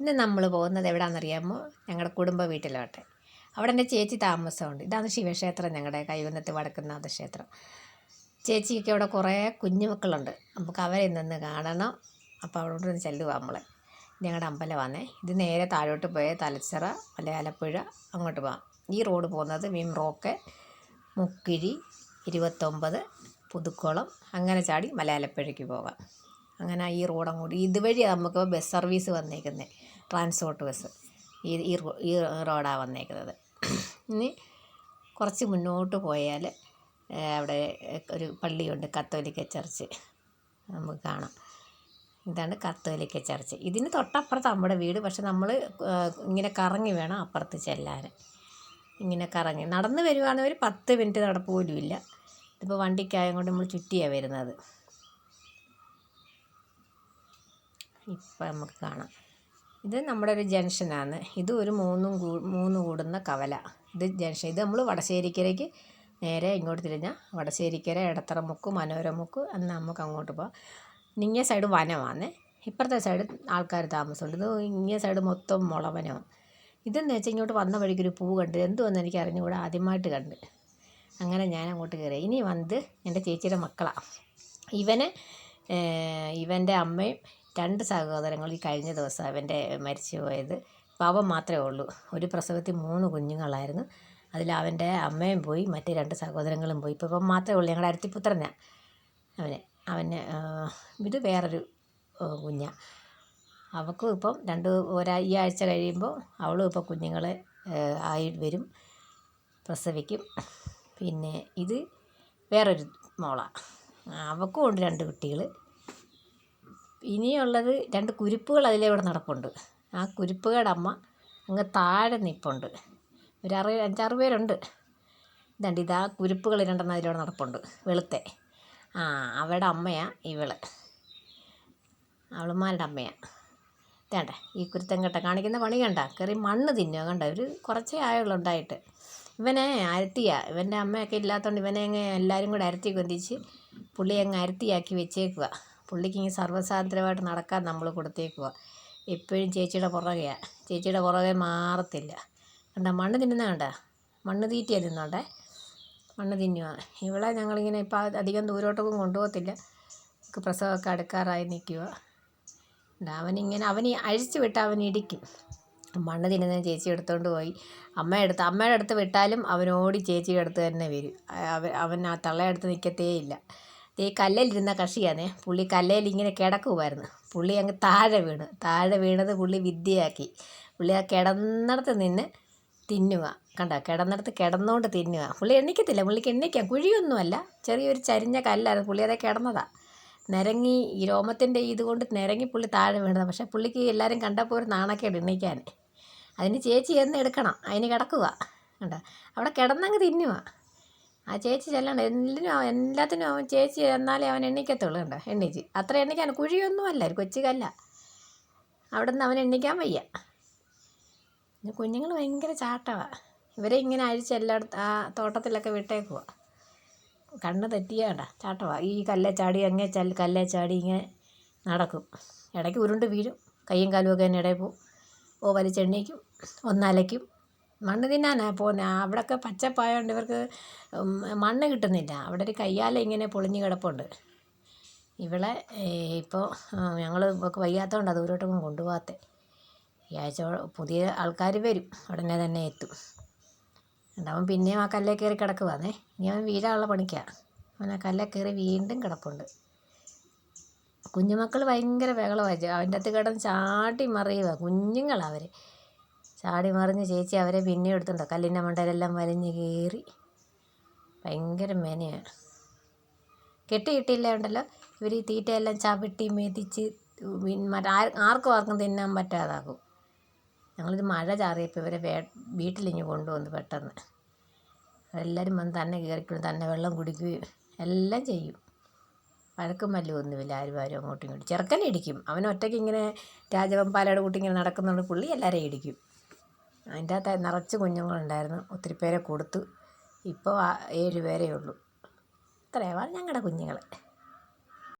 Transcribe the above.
ഇന്ന് നമ്മൾ പോകുന്നത് എവിടെയാണെന്നറിയാമോ ഞങ്ങളുടെ കുടുംബ വീട്ടിലോട്ട്. അവിടെ എന്റെ ചേച്ചി താമസമുണ്ട്. ഇതാണ് ശിവക്ഷേത്രം. ഞങ്ങളുടെ കൈകുന്നത്ത് വടക്കുന്നാഥ ക്ഷേത്രം. ചേച്ചിക്ക് അവിടെ കുറേ കുഞ്ഞുമക്കളുണ്ട്. നമുക്ക് അവരെ നിന്ന് കാണണം. അപ്പോൾ അവിടെ നിന്ന് ചെല്ലുക നമ്മൾ ഞങ്ങളുടെ അമ്പലമാണേ ഇത് നേരെ താഴോട്ട് പോയ തലച്ചിറ മലയാലപ്പുഴ അങ്ങോട്ട് പോകാം ഈ റോഡ് പോകുന്നത് വിം മുക്കിരി ഇരുപത്തൊമ്പത് പുതുക്കുളം അങ്ങനെ ചാടി മലയാലപ്പുഴയ്ക്ക് പോകാം അങ്ങനെ ഈ റോഡ് അങ്ങോട്ട് ഇതുവഴി നമുക്ക് ബസ് സർവീസ് വന്നേക്കുന്നത് ട്രാൻസ്പോർട്ട് ബസ് ഈ ഈ റോഡാണ് വന്നേക്കുന്നത്. ഇനി കുറച്ച് മുന്നോട്ട് പോയാൽ അവിടെ ഒരു പള്ളിയുണ്ട് കത്തോലിക്ക ചർച്ച്. നമുക്ക് കാണാം. ഇതാണ് കത്തോലിക്ക ചർച്ച്. ഇതിന് തൊട്ടപ്പുറത്ത് നമ്മുടെ വീട്. പക്ഷെ നമ്മൾ ഇങ്ങനെ കറങ്ങി വേണം അപ്പുറത്ത് ചെല്ലാൻ. ഇങ്ങനെ കറങ്ങി. നടന്ന് വരുവാണെങ്കിൽ ഒരു പത്ത് മിനിറ്റ് നടപ്പ് പോലും ഇല്ല. ഇതിപ്പോൾ വണ്ടിക്കായം കൊണ്ട് നമ്മൾ ചുറ്റിയാണ് വരുന്നത്. ഇപ്പം നമുക്ക് കാണാം. ഇത് നമ്മുടെ ഒരു ജംഗ്ഷനാണ്. ഇത് ഒരു മൂന്നും മൂന്ന് കൂടുന്ന കവല. ഇത് ജംഗ്ഷൻ ഇത് നമ്മൾ വടശ്ശേരിക്കരയ്ക്ക് നേരെ ഇങ്ങോട്ട് തിരിഞ്ഞാൽ വടശ്ശേരിക്കര ഇടത്തറമുക്ക് മനോരമുക്ക് എന്ന് നമുക്ക് അങ്ങോട്ട് പോകാം ഇങ്ങേ സൈഡ് വനമാണ്. ഇപ്പുറത്തെ സൈഡ് ആൾക്കാർ താമസമുണ്ട്. ഇത് ഇങ്ങേ സൈഡ് മൊത്തം മുളവനമാണ് ഇതെന്ന് വെച്ചാൽ ഇങ്ങോട്ട് വന്ന വഴിക്കൊരു പൂ കണ്ട് എന്തുവെന്ന് എനിക്ക് അറിഞ്ഞുകൂടെ ആദ്യമായിട്ട് കണ്ട്. അങ്ങനെ ഞാൻ അങ്ങോട്ട് കയറി. ഇനി വന്നത് എന്റെ ചേച്ചിയുടെ മക്കളാണ് ഇവനെ ഇവന്റെ അമ്മയും രണ്ട് സഹോദരങ്ങൾ ഈ കഴിഞ്ഞ ദിവസം അവന്റെ മരിച്ചു പോയത്. പാവം മാത്രമേ ഉള്ളൂ. ഒരു പ്രസവത്തിൽ മൂന്ന് കുഞ്ഞുങ്ങളായിരുന്നു. അതിൽ അവന്റെ അമ്മയും പോയി മറ്റേ രണ്ട് സഹോദരങ്ങളും പോയി. ഇപ്പോൾ ഇപ്പം മാത്രമേ ഉള്ളൂ. ഞങ്ങളുടെ അരുത്തിപ്പുത്രനാണ് അവന്. അവന് ഏഹ്, ഇത് വേറൊരു ഏഹ്, കുഞ്ഞാ. അവൾക്കും ഇപ്പം രണ്ട് ഒരാ ഈ ആഴ്ച കഴിയുമ്പോൾ അവളും ഇപ്പോൾ കുഞ്ഞുങ്ങളെ ആയി വരും. പ്രസവിക്കും. പിന്നെ ഇത് വേറൊരു മോളാണ് അവൾക്കും ഉണ്ട് രണ്ട് കുട്ടികൾ. ഇനിയുള്ളത് രണ്ട് കുരുപ്പുകൾ അതിലൂടെ നടപ്പുണ്ട്. ആ കുരുപ്പുകളുടെ അമ്മ അങ്ങ് താഴെ നിൽപ്പുണ്ട് ഒരു അറു അഞ്ചാറ് പേരുണ്ട്. ഇതുണ്ട് ഇതാ കുരുപ്പുകൾ രണ്ടെണ്ണം അതിലൂടെ നടപ്പുണ്ട്. വെളുത്തെ. ആ അവളുടെ അമ്മയാണ് ഇവൾ. അവളുമാരുടെ അമ്മയാണ് ഇതേണ്ട ഈ കുരുത്തം കെട്ട കാണിക്കുന്ന പണി കണ്ട? കയറി മണ്ണ് തിന്നുക കണ്ട? ഒരു കുറച്ചേ ആയുള്ളൂ ഉണ്ടായിട്ട്. ഇവനെ അരത്തിയാ. ഇവന്റെ അമ്മയൊക്കെ ഇല്ലാത്തതുകൊണ്ട് ഇവനെ അങ്ങ് എല്ലാവരും കൂടെ അരത്തി കൊന്തിച്ച് പുള്ളി അങ്ങ് അരത്തിയാക്കി വെച്ചേക്കുക പുള്ളിക്ക് ഇങ്ങനെ സർവസാന്ദ്രമായിട്ട് നടക്കാൻ നമ്മൾ കൊടുത്തേക്കുക എപ്പോഴും ചേച്ചിയുടെ പുറകെയാണ് ചേച്ചിയുടെ പുറകെ മാറത്തില്ല. കണ്ട മണ്ണ് തിന്നുന്ന കണ്ട? മണ്ണ് തീറ്റിയാ തിന്നോണ്ടേ. മണ്ണ് തിന്നുക ഇവളെ ഞങ്ങളിങ്ങനെ ഇപ്പോൾ അധികം ദൂരോട്ടൊന്നും കൊണ്ടുപോകത്തില്ല. പ്രസവമൊക്കെ അടുക്കാറായി നിൽക്കുക അവനിങ്ങനെ അവന് അഴിച്ചു വിട്ട് അവൻ ഇടിക്കും. മണ്ണ് തിന്നുന്ന ചേച്ചി എടുത്തുകൊണ്ട് പോയി. അമ്മ എടുത്ത് അമ്മയുടെ അടുത്ത് വിട്ടാലും അവനോടി ചേച്ചിയുടെ അടുത്ത് തന്നെ വരും. അവൻ ആ തള്ളയടുത്ത് നിൽക്കത്തേ ഇല്ല ഈ കല്ലിലിരുന്ന കക്ഷിയാണ് പുള്ളി കല്ലയിൽ ഇങ്ങനെ കിടക്കുമായിരുന്നു പുള്ളി അങ്ങ് താഴെ വീണ്. താഴെ വീണത് പുള്ളി വിദ്യയാക്കി. പുള്ളി ആ കിടന്നിടത്ത് നിന്ന് തിന്നുക. കണ്ട? കിടന്നിടത്ത് കിടന്നുകൊണ്ട് തിന്നുക. പുള്ളി എണ്ണിക്കത്തില്ല. പുള്ളിക്ക് എണ്ണിക്കാം. കുഴിയൊന്നുമല്ല. ചെറിയൊരു ചരിഞ്ഞ കല്ലായിരുന്നു പുള്ളി അതേ കിടന്നതാണ് നിരങ്ങി ഈ രോമത്തിന്റെ ഇതുകൊണ്ട് നിരങ്ങി പുള്ളി താഴെ വീണതാണ് പക്ഷേ പുള്ളിക്ക് എല്ലാവരും കണ്ടപ്പോൾ ഒരു നാണക്കേട് എണ്ണിക്കാൻ അതിന് ചേച്ചി എന്ന് എടുക്കണം. അതിന് കിടക്കുക. കണ്ട? അവിടെ കിടന്നങ്ങ് തിന്നുക. ആ ചേച്ചി ചെല്ലണം എല്ലാത്തിനും അവൻ- എല്ലാത്തിനും അവൻ ചേച്ചി എന്നാലേ അവൻ എണ്ണിക്കത്തുള്ളൂ കണ്ടോ എണ്ണിച്ച്. അത്ര എണ്ണിക്കാൻ കുഴിയൊന്നുമല്ല ഒരു കൊച്ചു കല്ല അവിടെ നിന്ന് അവൻ എണ്ണിക്കാൻ വയ്യ. കുഞ്ഞുങ്ങൾ ഭയങ്കര ചാട്ടമാണ് ഇവരെ ഇങ്ങനെ അഴിച്ച് എല്ലായിടത്ത് ആ തോട്ടത്തിലൊക്കെ വിട്ടേക്കുക കണ്ണ് തെറ്റിയാണ്ട ചാട്ടമാണ് ഈ കല്ലേ ചാടി അങ്ങേ ചൽ കല്ലേ ചാടി ഇങ്ങനെ നടക്കും. ഇടയ്ക്ക് ഉരുണ്ട് വീഴും. കയ്യും കാലും ഒക്കെ ഇടയിൽ പോവും. ഓ വലിച്ചെണ്ണീക്കും. ഒന്നലയ്ക്കും മണ്ണ് തിന്നാനാ പോകുന്നത് അവിടെയൊക്കെ പച്ചപ്പായതുകൊണ്ട് ഇവർക്ക് മണ്ണ് കിട്ടുന്നില്ല. അവിടെ ഒരു കയ്യാല ഇങ്ങനെ പൊളിഞ്ഞ് കിടപ്പുണ്ട്. ഇവളെ ഇപ്പോൾ ഞങ്ങൾ ഇവൾക്ക് വയ്യാത്തതുകൊണ്ട് ദൂരോട്ടൊന്നും കൊണ്ടുപോകാത്ത ഈ ആഴ്ച പുതിയ ആൾക്കാർ വരും. ഉടനെ തന്നെ എത്തും. ഉണ്ടാവും പിന്നെയും ആ കല്ലേ കയറി കിടക്കുവാന്നേ. ഇനി അവൻ വീഴാനുള്ള പണിക്കാണ് അവൻ ആ കല്ലേ കയറി വീണ്ടും കിടപ്പുണ്ട്. കുഞ്ഞുമക്കൾ ഭയങ്കര ബഹളമായി അവന്റെ അകത്ത് കിടന്ന് ചാട്ടി മറിയുക കുഞ്ഞുങ്ങളാണ് അവർ ചാടി മറിഞ്ഞ് ചേച്ചി അവരെ പിന്നെ എടുത്തുണ്ടോ കല്ലിന്റെ മണ്ടയിലെല്ലാം വലിഞ്ഞ് കയറി. ഭയങ്കര മെനയാണ്. കെട്ടി കിട്ടിയില്ല ഉണ്ടല്ലോ? ഇവർ ഈ തീറ്റയെല്ലാം ചവിട്ടി മെതിച്ച് മറ്റേ ആർ- ആർക്കും ആർക്കും തിന്നാൻ പറ്റാതാക്കും ഞങ്ങളിത് മഴ ചാറിയപ്പോൾ ഇവരെ വേ വീട്ടിലിഞ്ഞ് കൊണ്ടുവന്ന് പെട്ടെന്ന്. എല്ലാവരും വന്ന് തന്നെ കയറിക്കും തന്നെ വെള്ളം കുടിക്കുകയും എല്ലാം ചെയ്യും. വഴക്കും മല്ലും ഒന്നുമില്ല. ആരും ആരും അങ്ങോട്ടും ഇങ്ങോട്ടും. ചെറുക്കനെ ഇടിക്കും. അവൻ ഒറ്റയ്ക്ക് ഇങ്ങനെ രാജവമ്പാലയുടെ കൂട്ടി ഇങ്ങനെ നടക്കുന്നുണ്ട്. പുള്ളി എല്ലാവരെയും ഇടിക്കും. അതിന്റെ അകത്ത് നിറച്ച് കുഞ്ഞുങ്ങളുണ്ടായിരുന്നു. ഒത്തിരി പേരെ കൊടുത്തു. ഇപ്പോൾ ഏഴ് പേരേ ഉള്ളൂ. ഇത്രയാണ് ഞങ്ങളുടെ കുഞ്ഞുങ്ങൾ